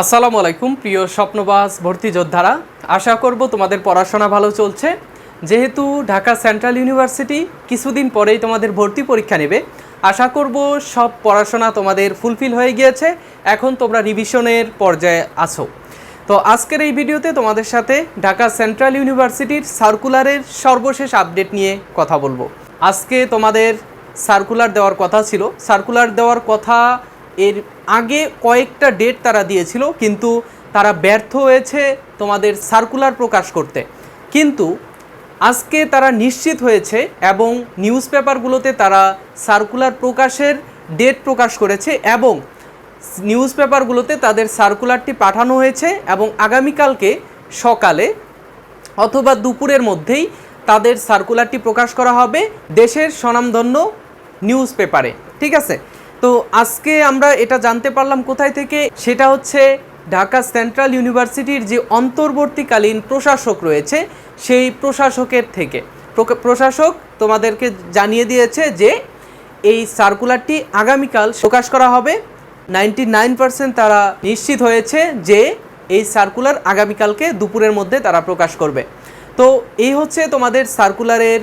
আসসালামু আলাইকুম, প্রিয় স্বপ্নবাস ভর্তি যোদ্ধারা। আশা করব তোমাদের পড়াশোনা ভালো চলছে। যেহেতু ঢাকা সেন্ট্রাল ইউনিভার্সিটি কিছুদিন পরেই তোমাদের ভর্তি পরীক্ষা নেবে, আশা করব সব পড়াশোনা তোমাদের ফুলফিল হয়ে গিয়েছে। এখন তোমরা রিভিশনের পর্যায়ে আছো। তো আজকের এই ভিডিওতে তোমাদের সাথে ঢাকা সেন্ট্রাল ইউনিভার্সিটির সার্কুলারের সর্বশেষ আপডেট নিয়ে কথা বলব। আজকে তোমাদের সার্কুলার দেওয়ার কথা ছিল। সার্কুলার দেওয়ার কথা এর আগে কয়েকটা ডেট তারা দিয়েছিল, কিন্তু তারা ব্যর্থ হয়েছে তোমাদের সার্কুলার প্রকাশ করতে। কিন্তু আজকে তারা নিশ্চিত হয়েছে এবং নিউজ পেপারগুলোতে তারা সার্কুলার প্রকাশের ডেট প্রকাশ করেছে এবং নিউজ পেপারগুলোতে তাদের সার্কুলারটি পাঠানো হয়েছে এবং আগামীকালকে সকালে অথবা দুপুরের মধ্যেই তাদের সার্কুলারটি প্রকাশ করা হবে দেশের স্বনামধন্য নিউজ পেপারে ঠিক আছে? তো আজকে আমরা এটা জানতে পারলাম কোথায় থেকে, সেটা হচ্ছে ঢাকা সেন্ট্রাল ইউনিভার্সিটির যে অন্তর্বর্তীকালীন প্রশাসক রয়েছে, সেই প্রশাসকের থেকে। প্রশাসক তোমাদেরকে জানিয়ে দিয়েছে যে এই সার্কুলারটি আগামীকাল প্রকাশ করা হবে। নাইনটি নাইন পার্সেন্ট তারা নিশ্চিত হয়েছে যে এই সার্কুলার আগামীকালকে দুপুরের মধ্যে তারা প্রকাশ করবে। তো এই হচ্ছে তোমাদের সার্কুলারের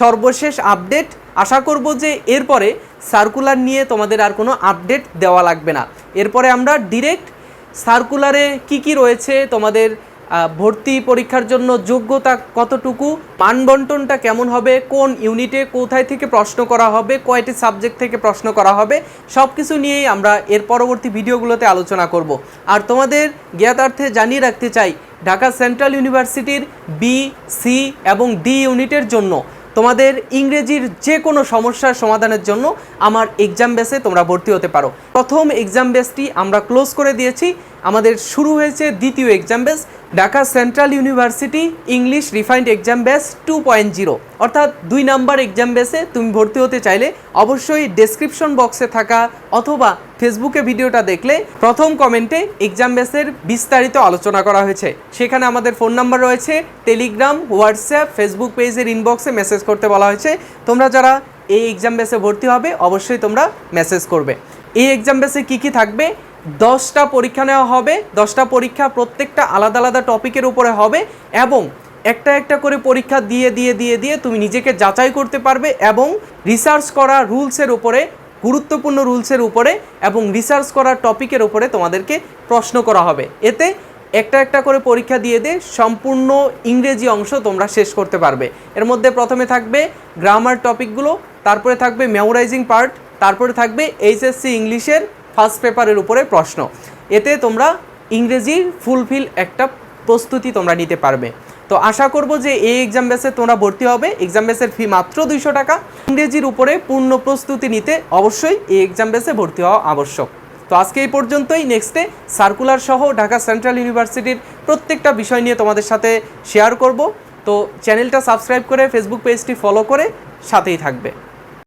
সর্বশেষ আপডেট। আশা করব যে এরপরে সার্কুলার নিয়ে তোমাদের আর কোনো আপডেট দেওয়া লাগবে না। এরপরে আমরা ডিরেক্ট সার্কুলারে কি কি রয়েছে, তোমাদের ভর্তি পরীক্ষার জন্য যোগ্যতা কতটুকু, মানবন্টনটা কেমন হবে, কোন ইউনিটে কোথায় থেকে প্রশ্ন করা হবে, কয়টি সাবজেক্ট থেকে প্রশ্ন করা হবে সব কিছু নিয়েই আমরা এর পরবর্তী ভিডিওগুলোতে আলোচনা করব। আর তোমাদের জ্ঞাতার্থে জানিয়ে রাখতে চাই, ঢাকা সেন্ট্রাল ইউনিভার্সিটির বি সি এবং ডি ইউনিটের জন্য। তোমাদের ইংরেজির যে কোনো সমস্যার সমাধানের জন্য আমার এক্সাম বেসে তোমরা ভর্তি হতে পারো। প্রথম এক্সাম বেসটি আমরা ক্লোজ করে দিয়েছি। আমাদের শুরু হয়েছে দ্বিতীয় exam base Dhaka central university English refined exam base two point zero অর্থাৎ দুই নাম্বার এক্সাম বেসে তুমি ভর্তি হতে চাইলে অবশ্যই ডেসক্রিপশন বক্সে থাকা অথবা ফেসবুকে ভিডিওটা দেখলে প্রথম কমেন্টে এক্সাম বেসের বিস্তারিত আলোচনা করা হয়েছে। সেখানে আমাদের ফোন নাম্বার রয়েছে টেলিগ্রাম হোয়াটসঅ্যাপ ফেসবুক পেজের ইনবক্সে মেসেজ করতে বলা হয়েছে। তোমরা যারা এই এক্সাম বেসে ভর্তি হবে, অবশ্যই তোমরা মেসেজ করবে। এই এক্সাম বেসে কী কী থাকবে? দশটা পরীক্ষা নেওয়া হবে, দশটা পরীক্ষা প্রত্যেকটা আলাদা আলাদা টপিকের উপরে হবে এবং একটা একটা করে পরীক্ষা দিয়ে দিয়ে দিয়ে দিয়ে তুমি নিজেকে যাচাই করতে পারবে এবং রিসার্চ করা রুলসের উপরে, গুরুত্বপূর্ণ রুলসের উপরে এবং রিসার্চ করা টপিকের উপরে তোমাদেরকে প্রশ্ন করা হবে। এতে একটা একটা করে পরীক্ষা দিয়ে দিয়ে সম্পূর্ণ ইংরেজি অংশ তোমরা শেষ করতে পারবে। এর মধ্যে প্রথমে থাকবে গ্রামার টপিকগুলো তারপরে থাকবে মেমোরাইজিং পার্ট তারপরে থাকবে এইচএসসি ইংলিশের ফার্স্ট পেপারের উপরে প্রশ্ন। এতে তোমরা ইংরেজির ফুলফিল একটা প্রস্তুতি তোমরা নিতে পারবে। তো আশা করব যে এই এক্সাম বেসে তোমরা ভর্তি হবে। এক্সাম বেসের ফি মাত্র দুইশো টাকা। ইংরেজির উপরে পূর্ণ প্রস্তুতি নিতে অবশ্যই এই এক্সাম বেসে ভর্তি হওয়া আবশ্যক। তো আজকে এই পর্যন্তই। নেক্সটে সার্কুলার সহ ঢাকা সেন্ট্রাল ইউনিভার্সিটির প্রত্যেকটা বিষয় নিয়ে তোমাদের সাথে শেয়ার করব। তো চ্যানেলটা সাবস্ক্রাইব করে ফেসবুক পেজটি ফলো করে সাথেই থাকবে।